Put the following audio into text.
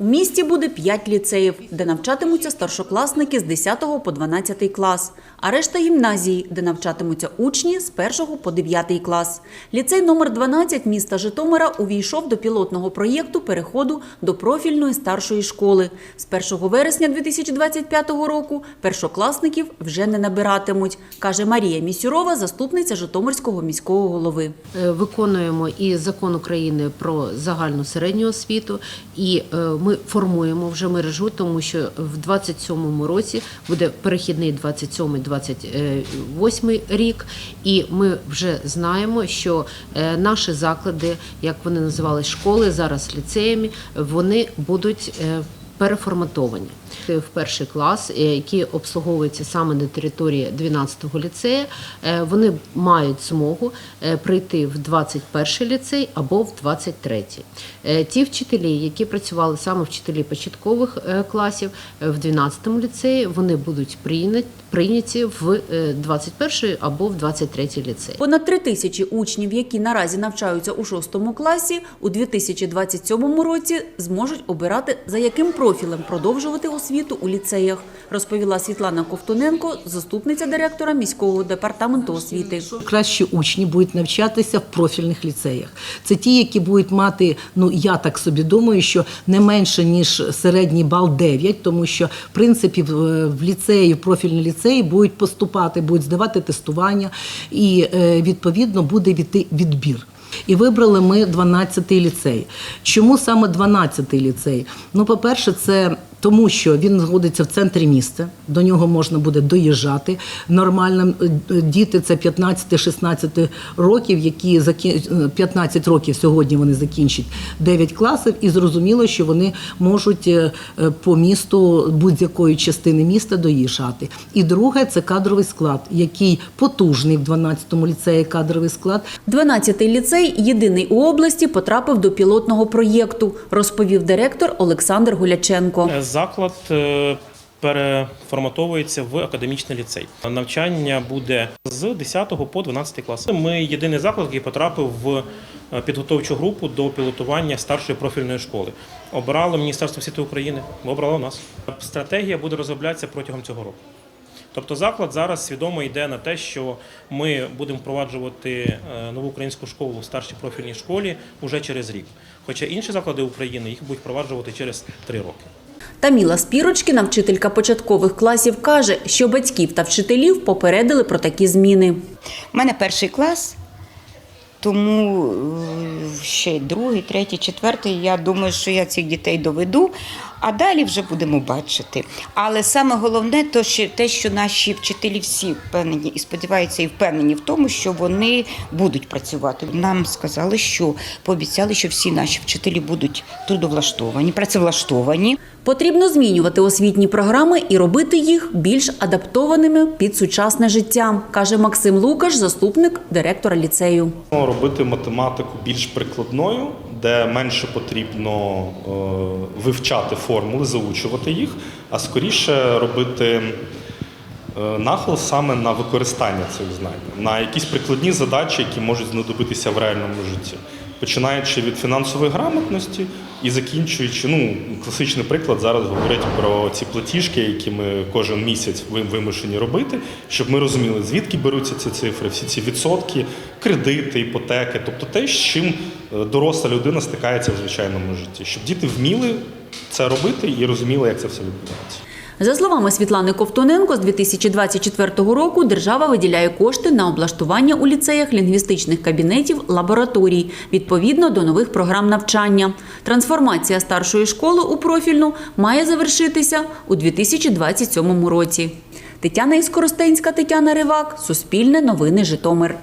У місті буде 5 ліцеїв, де навчатимуться старшокласники з 10 по 12 клас, а решта гімназії, де навчатимуться учні з 1 по 9 клас. Ліцей номер 12 міста Житомира увійшов до пілотного проєкту переходу до профільної старшої школи. З 1 вересня 2025 року першокласників вже не набиратимуть, каже Марія Місюрова, заступниця Житомирського міського голови. Е, Виконуємо і закон України про загальну середню освіту, і е, ми формуємо вже мережу, тому що в 27-му році буде перехідний 27-28 рік, і ми вже знаємо, що е, наші заклади, як вони називали школи, зараз ліцеями, вони будуть. е, Переформатовані в перший клас, е, які обслуговуються саме на території 12-го ліцею, е, вони мають змогу е, прийти в 21-й ліцей або в 23-й. Е, Ті вчителі, які працювали саме вчителі початкових класів в 12-му ліцеї, вони будуть прийняті в е, 21-й або в 23-й ліцей. Понад три тисячі учнів, які наразі навчаються у шостому класі, у 2027 році зможуть обирати за яким профілем продовжувати освіту у ліцеях, розповіла Світлана Ковтуненко, заступниця директора міського департаменту освіти. Кращі учні будуть навчатися в профільних ліцеях. Це ті, які будуть мати, ну я так собі думаю, що не менше ніж середній бал 9, тому що в принципі в, ліцеї, в профільні ліцеї будуть поступати, будуть здавати тестування, і е, відповідно буде відти відбір. І вибрали ми 12-й ліцей. Чому саме 12-й ліцей? Ну, по-перше, це тому, що він знаходиться в центрі міста, до нього можна буде доїжджати. Нормально е, діти це 15-16 років, які закі- е, 15 років сьогодні вони закінчать 9 класів, і зрозуміло, що вони можуть е, по місту будь-якої частини міста доїжджати. І друге це кадровий склад, який потужний в 12-му ліцеї кадровий склад. 12-й ліцей, єдиний у області, потрапив до пілотного проєкту, розповів директор Олександр Гуляченко. Заклад е, переформатовується в академічний ліцей. Навчання буде з 10 по 12 клас. Ми єдиний заклад, який потрапив в е, підготовчу групу до пілотування старшої профільної школи. Обрало Міністерство освіти України, обрало нас. Стратегія буде розроблятися протягом цього року. Тобто заклад зараз свідомо йде на те, що ми будемо впроваджувати е, нову українську школу в старшій профільній школі уже через рік. Хоча інші заклади України їх будуть впроваджувати через три роки. Таміла Спірочкіна, вчителька початкових класів, каже, що батьків та вчителів попередили про такі зміни. У мене перший клас, тому е, ще другий, третій, четвертий. Я думаю, що я цих дітей доведу, а далі вже будемо бачити. Але саме головне, то що те, що наші вчителі всі впевнені і сподіваються, і впевнені в тому, що вони будуть працювати. Нам сказали, що пообіцяли, що всі наші вчителі будуть трудовлаштовані, працевлаштовані. Потрібно змінювати освітні програми і робити їх більш адаптованими під сучасне життя, каже Максим Лукаш, заступник директора ліцею. робити математику більш прикладною, де менше потрібно е, вивчати формули, заучувати їх, а скоріше робити е, нахил саме на використання цих знань, на якісь прикладні задачі, які можуть знадобитися в реальному житті. Починаючи від фінансової грамотності і закінчуючи, ну класичний приклад зараз говорять про ці платіжки, які ми кожен місяць ви- вимушені робити, щоб ми розуміли, звідки беруться ці цифри, всі ці відсотки, кредити, іпотеки, тобто те, з чим е, доросла людина стикається в звичайному житті, щоб діти вміли це робити і розуміли, як це все відбувається. За словами Світлани Ковтуненко, з 2024 року держава виділяє кошти на облаштування у ліцеях лінгвістичних кабінетів лабораторій відповідно до нових програм навчання. Трансформація старшої школи у профільну має завершитися у 2027 році. Тетяна Іскоростенська, Тетяна Ривак, Суспільне новини Житомир.